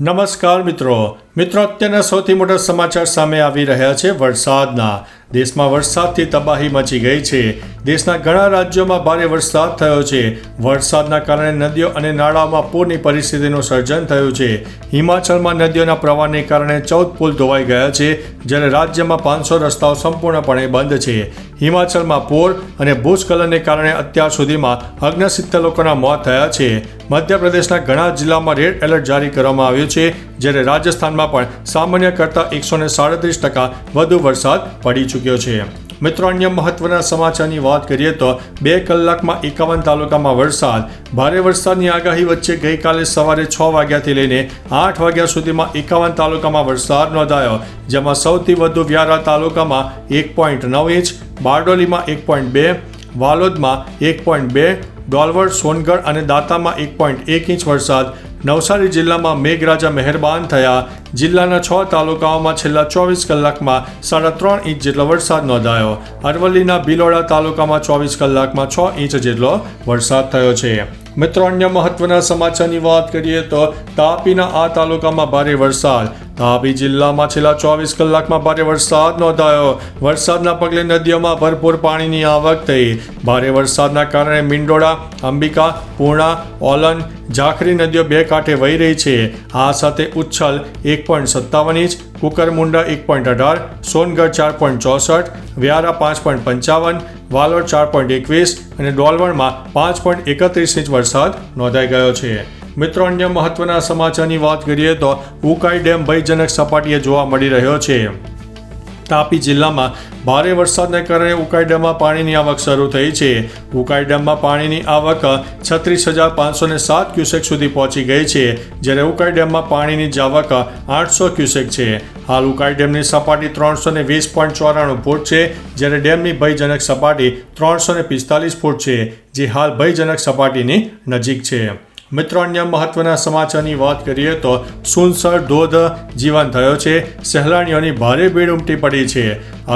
નમસ્કાર મિત્રો. મિત્રો અત્યારના સૌથી મોટા સમાચાર સામે આવી રહ્યા છે વરસાદના. દેશમાં વરસાદથી તબાહી મચી ગઈ છે. દેશના ઘણા રાજ્યોમાં ભારે વરસાદ થયો છે. વરસાદના કારણે નદીઓ અને નાળાઓમાં પૂરની પરિસ્થિતિનું સર્જન થયું છે. હિમાચલમાં નદીઓના પ્રવાહને કારણે ચૌદ પુલ ધોવાઈ ગયા છે, જ્યારે રાજ્યમાં પાંચસો રસ્તાઓ સંપૂર્ણપણે બંધ છે. હિમાચલમાં પૂર અને ભૂસ્ખલનને કારણે અત્યાર સુધીમાં ઓગણસિત્તેર લોકોના મોત થયા છે. મધ્યપ્રદેશના ઘણા જિલ્લામાં રેડ એલર્ટ જારી કરવામાં આવ્યું છે, જ્યારે રાજસ્થાનમાં પણ સામાન્ય કરતાં એકસો સાડત્રીસ ટકા વધુ વરસાદ પડી ચૂક્યો છે. મિત્રો, અન્ય મહત્વના સમાચારની વાત કરીએ તો બે કલાકમાં એકાવન તાલુકામાં વરસાદ. ભારે વરસાદની આગાહી વચ્ચે ગઈકાલે સવારે છ વાગ્યાથી લઈને આઠ વાગ્યા સુધીમાં એકાવન તાલુકામાં વરસાદ નોંધાયો, જેમાં સૌથી વધુ વ્યારા તાલુકામાં એક પોઈન્ટ નવ ઇંચ, બારડોલીમાં એક પોઈન્ટ બે, વાલોદમાં એક પોઈન્ટ બે ડોલવડ સોનગઢ અને દાતામાં એક પોઈન્ટ એક ઇંચ વરસાદ નવસારી જિલ્લામાં મેઘરાજા મહેરબાન થયા. જિલ્લાના છ તાલુકાઓમાં છેલ્લા ચોવીસ કલાકમાં સાડા ત્રણ ઇંચ જેટલો વરસાદ નોંધાયો. અરવલ્લીના ભિલોડા તાલુકામાં ચોવીસ કલાકમાં છ ઇંચ જેટલો વરસાદ થયો છે. મિત્રો, અન્ય મહત્વના સમાચારની વાત કરીએ તો તાપીના આ તાલુકામાં ભારે વરસાદ. તાપી જિલ્લામાં છેલ્લા ચોવીસ કલાકમાં ભારે વરસાદ નોંધાયો. વરસાદના પગલે નદીઓમાં ભરપૂર પાણીની આવક થઈ. ભારે વરસાદના કારણે મિંડોળા, અંબિકા, પૂર્ણા, ઓલન, ઝાખરી નદીઓ બે કાંઠે વહી રહી છે. આ સાથે ઉચ્છલ એક પોઈન્ટ સત્તાવન ઇંચ, કુકરમુંડા એક પોઈન્ટ અઢાર, સોનગઢ ચાર પોઈન્ટ ચોસઠ, વ્યારા પાંચ પોઈન્ટ પંચાવન વાલોડ ચાર પોઈન્ટ એકવીસ અને ડોલવણમાં પાંચ પોઈન્ટ એકત્રીસ ઇંચ વરસાદ નોંધાઈ ગયો છે. મિત્રો, અન્ય મહત્વના સમાચારની વાત કરીએ તો ઉકાઈ ડેમ ભયજનક સપાટીએ જોવા મળી રહ્યો છે. તાપી જિલ્લામાં ભારે વરસાદને કારણે ઉકાઈ ડેમમાં પાણીની આવક શરૂ થઈ છે. ઉકાઈ ડેમમાં પાણીની આવક છત્રીસ હજાર પાંચસો ને સાત ક્યુસેક સુધી પહોંચી ગઈ છે, જ્યારે ઉકાઈ ડેમમાં પાણીની જ આવક આઠસો ક્યુસેક છે. હાલ ઉકાઈ ડેમની સપાટી ત્રણસો ને વીસ પોઈન્ટ ચોરાણું ફૂટ છે, જ્યારે ડેમની ભયજનક સપાટી ત્રણસો ને પિસ્તાલીસ ફૂટ છે, જે હાલ ભયજનક સપાટીની નજીક છે. મિત્રો, અન્ય મહત્વના સમાચારની વાત કરીએ તો સુનસર ધોધ જીવન થયો છે. સહેલાણીઓની ભારે ભીડ ઉમટી પડી છે.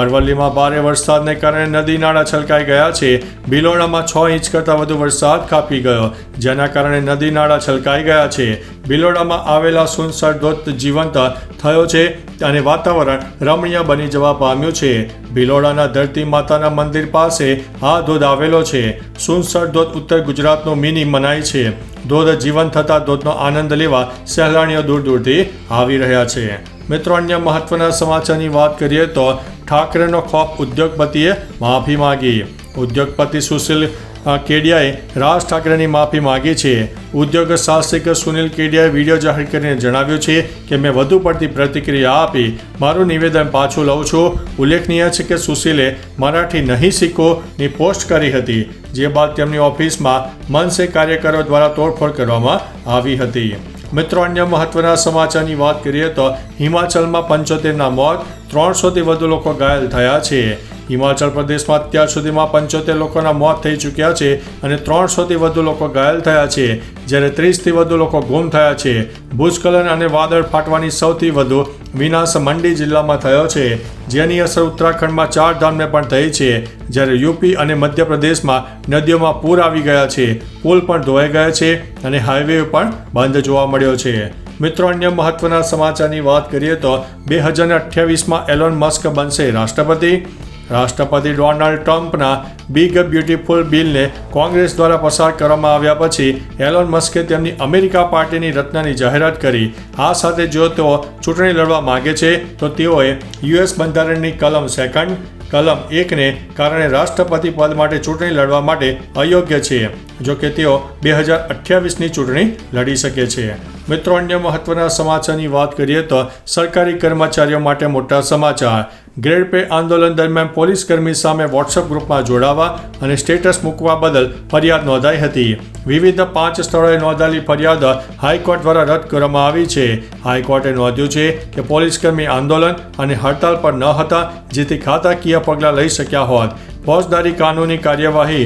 અરવલ્લીમાં ભારે વરસાદને કારણે નદી નાળા છલકાઈ ગયા છે. ભિલોડામાં છ ઇંચ કરતાં વધુ વરસાદ કાપી ગયો, જેના કારણે નદી નાળા છલકાઈ ગયા છે. બિલોડામાં આવેલા સુનસર ધોધ જીવંત થયો છે અને વાતાવરણ રમણીય બની જવા પામ્યું છે. ભિલોડાના ધરતી માતાના મંદિર પાસે આ ધોધ આવેલો છે. સુનસર ધોધ ઉત્તર ગુજરાતનો મિની મનાય છે. ધોધ જીવન થતા ધોધનો આનંદ લેવા સહેલાણીઓ દૂર દૂરથી આવી રહ્યા છે. મિત્રો, અન્ય મહત્વના સમાચારની વાત કરીએ તો ઠાકરેનો ખોફ ઉદ્યોગપતિએ માફી માંગી. ઉદ્યોગપતિ સુશીલ કેડિયાએ રાજ ઠાકરેની માફી માંગી છે. ઉદ્યોગ સાહસિક સુનિલ કેડિયાએ વીડિયો જાહેર કરીને જણાવ્યું છે કે, મેં વધુ પડતી પ્રતિક્રિયા આપી. મારું નિવેદન પાછું લઉં છું. ઉલ્લેખનીય છે કે સુશીલે મરાઠી નહીં શીખોની પોસ્ટ કરી હતી, જે બાદ તેમની ઓફિસમાં મનસે કાર્યકરો દ્વારા તોડફોડ કરવામાં આવી હતી. મિત્રો, અન્ય મહત્વના સમાચારની વાત કરીએ તો હિમાચલમાં પંચોતેરના મોત, ત્રણસોથી વધુ લોકો ઘાયલ થયા છે. હિમાચલ પ્રદેશમાં અત્યાર સુધીમાં પંચોતેર લોકોના મોત થઈ ચૂક્યા છે અને ત્રણસોથી વધુ લોકો ઘાયલ થયા છે. જ્યારે ત્રીસથી વધુ લોકો ગુમ થયા છે. ભૂસ્ખલન અને વાદળ ફાટવાની સૌથી વધુ વિનાશ મંડી જિલ્લામાં થયો છે. જેની અસર ઉત્તરાખંડમાં ચાર ધામને પણ થઈ છે. જ્યારે યુપી અને મધ્યપ્રદેશમાં નદીઓમાં પૂર આવી ગયા છે. પુલ પણ ધોવાઈ ગયા છે અને હાઈવે પણ બંધ જોવા મળ્યો છે. મિત્રો, અન્ય મહત્વના સમાચારની વાત કરીએ તો બે હજાર અઠ્યાવીસમાં એલોન મસ્ક બનશે રાષ્ટ્રપતિ. રાષ્ટ્રપતિ ડોનાલ્ડ ટ્રમ્પના બિગ બ્યુટીફુલ બિલને કોંગ્રેસ દ્વારા પસાર કરવામાં આવ્યા પછી એલોન મસ્કે તેમની અમેરિકા પાર્ટીની રચનાની જાહેરાત કરી. આ સાથે જો તેઓ ચૂંટણી લડવા માગે છે, તો તેઓએ યુએસ બંધારણની કલમ સેકન્ડ, કલમ એકને કારણે રાષ્ટ્રપતિ પદ માટે ચૂંટણી લડવા માટે અયોગ્ય છે, જો કે તેઓ બે હજાર અઠ્યાવીસની ચૂંટણી લડી શકે છે. મિત્રો, અન્ય મહત્વના સમાચારની વાત કરીએ તો સરકારી કર્મચારીઓ માટે મોટા સમાચાર. ગ્રેડ પે આંદોલન દરમિયાન પોલીસકર્મી સામે વોટ્સઅપ ગ્રુપમાં જોડાવા અને સ્ટેટસ મૂકવા બદલ ફરિયાદ નોંધાઈ હતી. વિવિધ પાંચ સ્થળોએ નોંધાયેલી ફરિયાદ હાઈકોર્ટ દ્વારા રદ કરવામાં આવી છે. હાઈકોર્ટે નોંધ્યું છે કે પોલીસકર્મી આંદોલન અને હડતાલ પર ન હતા, જેથી ખાતાકીય પગલાં લઈ શક્યા હોત. ફોજદારી કાનૂની કાર્યવાહી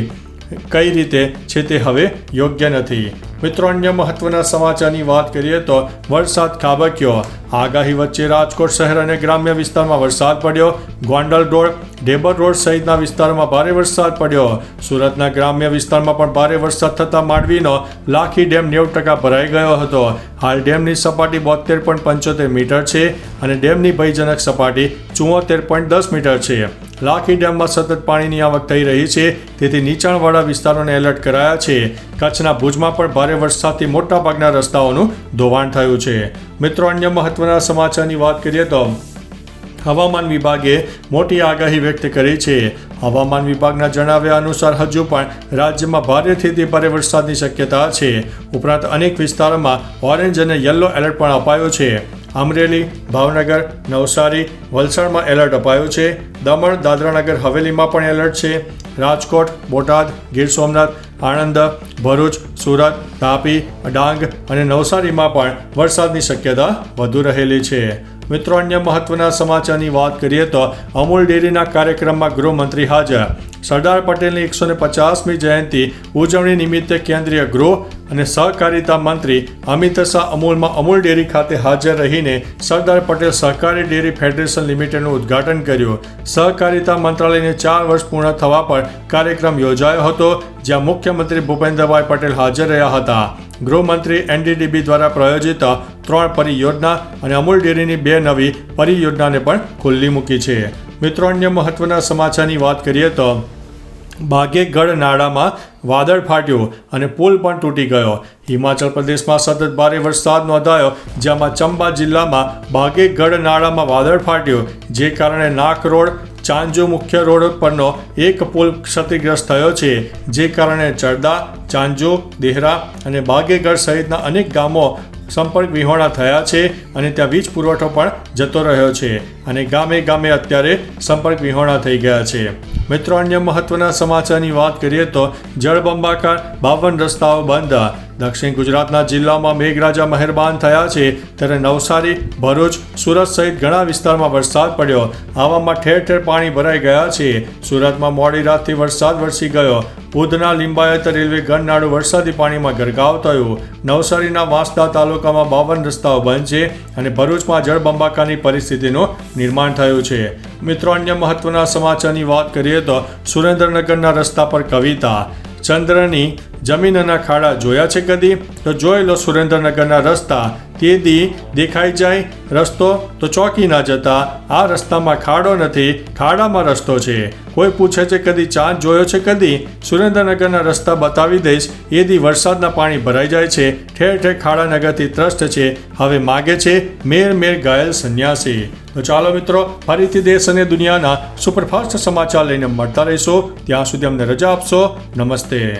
કઈ રીતે છે તે હવે યોગ્ય નથી. મિત્રો, અન્ય મહત્વના સમાચારની વાત કરીએ તો વરસાદ ખાબક્યો. આગાહી વચ્ચે રાજકોટ શહેર અને ગ્રામ્ય વિસ્તારમાં વરસાદ પડ્યો. ગોંડલ રોડ, ડેબર રોડ સહિતના વિસ્તારોમાં ભારે વરસાદ પડ્યો. સુરતના ગ્રામ્ય વિસ્તારમાં પણ ભારે વરસાદ થતાં માંડવીનો લાખી ડેમ નેવું ટકા ભરાઈ ગયો હતો. હાલ ડેમની સપાટી બોતેર પોઈન્ટ પંચોતેર મીટર છે અને ડેમની ભયજનક સપાટી ચુંવોતેર પોઈન્ટ દસ મીટર છે. લાખી ડેમમાં સતત પાણીની આવક થઈ રહી છે, તેથી નીચાણવાળા વિસ્તારોને એલર્ટ કરાયા છે. કચ્છના ભુજમાં પણ ભારે વરસાદથી મોટાભાગના રસ્તાઓનું ધોવાણ થયું છે. મિત્રો, અન્ય મહત્વના સમાચારની વાત કરીએ તો હવામાન વિભાગે મોટી આગાહી વ્યક્ત કરી છે. હવામાન વિભાગના જણાવ્યા અનુસાર હજુ પણ રાજ્યમાં ભારેથી તે ભારે વરસાદની શક્યતા છે. ઉપરાંત અનેક વિસ્તારોમાં ઓરેન્જ અને યલો એલર્ટ પણ અપાયો છે. અમરેલી ભાવનગર, નવસારી, વલસાડમાં એલર્ટ અપાયું છે. દમણ, દાદરાનગર, હવેલીમાં પણ એલર્ટ છે. રાજકોટ, બોટાદ, ગીર સોમનાથ, આણંદ, ભરૂચ, સુરત, તાપી, ડાંગ અને નવસારીમાં પણ વરસાદની શક્યતા વધુ રહેલી છે. મિત્રો, અન્ય મહત્વના સમાચારની વાત કરીએ તો અમૂલ ડેરીના કાર્યક્રમમાં ગૃહમંત્રી હાજર. સરદાર પટેલની એકસો ને પચાસમી જયંતિ ઉજવણી નિમિત્તે કેન્દ્રીય ગૃહ અને સહકારિતા મંત્રી અમિત શાહ અમૂલમાં અમૂલ ડેરી ખાતે હાજર રહીને સરદાર પટેલ સહકારી ડેરી ફેડરેશન લિમિટેડનું ઉદ્ઘાટન કર્યું. સહકારિતા મંત્રાલયને ચાર વર્ષ પૂર્ણ થવા પર કાર્યક્રમ યોજાયો હતો, જ્યાં મુખ્યમંત્રી ભૂપેન્દ્રભાઈ પટેલ હાજર રહ્યા હતા. ગૃહમંત્રી એનડીડીબી દ્વારા પ્રાયોજિત ત્રણ પરિયોજના અને અમૂલ ડેરીની બે નવી પરિયોજનાને પણ ખુલ્લી મૂકી છે. મિત્રો, અન્ય મહત્વના સમાચારની વાત કરીએ તો બાગેગઢ નાળામાં વાદળ ફાટ્યું અને પુલ પણ તૂટી ગયો. હિમાચલ પ્રદેશમાં સતત ભારે વરસાદ નોંધાયો, જેમાં ચંબા જિલ્લામાં બાગેગઢ નાળામાં વાદળ ફાટ્યું, જે કારણે નાક રોડ, ચાંજો મુખ્ય રોડ પરનો એક પુલ ક્ષતિગ્રસ્ત થયો છે, જે કારણે ચરદા, ચાંજો, દેહરા અને બાગેગઢ સહિતના અનેક ગામો સંપર્ક વિહોણા થયા છે અને ત્યાં વીજ પુરવઠો પણ જતો રહ્યો છે અને ગામે ગામે અત્યારે સંપર્ક વિહોણા થઈ ગયા છે. મિત્રો, અન્ય મહત્વના સમાચારની વાત કરીએ તો જળબંબાકાર બાવન રસ્તાઓ બંધ. દક્ષિણ ગુજરાતના જિલ્લામાં મેઘરાજા મહેરબાન થયા છે. ત્યારે નવસારી, ભરૂચ, સુરત સહિત ઘણા વિસ્તારમાં વરસાદ પડ્યો. આવામાં ઠેર ઠેર પાણી ભરાઈ ગયા છે. સુરતમાં મોડી રાતથી વરસાદ વરસી ગયો. ઉધના લિંબાયત રેલવે ગનનાળું વરસાદી પાણીમાં ગરકાવ થયું. નવસારીના વાંસદા તાલુકામાં બાવન રસ્તાઓ બંધ છે અને ભરૂચમાં જળબંબાકાની પરિસ્થિતિનું નિર્માણ થયું છે. મિત્રો, અન્ય મહત્વના સમાચારની વાત કરીએ તો સુરેન્દ્રનગરના રસ્તા પર કવિતા. ચંદ્રની જમીનના ખાડા જોયા છે કદી? તો જોઈ લો સુરેન્દ્રનગરના રસ્તા. તે દી દેખાઈ જાય રસ્તો, તો ચોકી ના જતા આ રસ્તામાં ખાડો નથી, ખાડામાં રસ્તો છે. કોઈ પૂછે છે કદી ચાંદ જોયો છે કદી? સુરેન્દ્રનગરના રસ્તા બતાવી દઈશ. એ દી વરસાદના પાણી ભરાઈ જાય છે. ઠેર ઠેર ખાડાનગરથી ત્રસ્ત છે. હવે માગે છે મેર મેર ઘાયલ સંન્યાસી. તો ચાલો મિત્રો, ફરીથી દેશ અને દુનિયાના સુપરફાસ્ટ સમાચાર લઈને મળતા રહીશો. ત્યાં સુધી અમને રજા આપશો. નમસ્તે.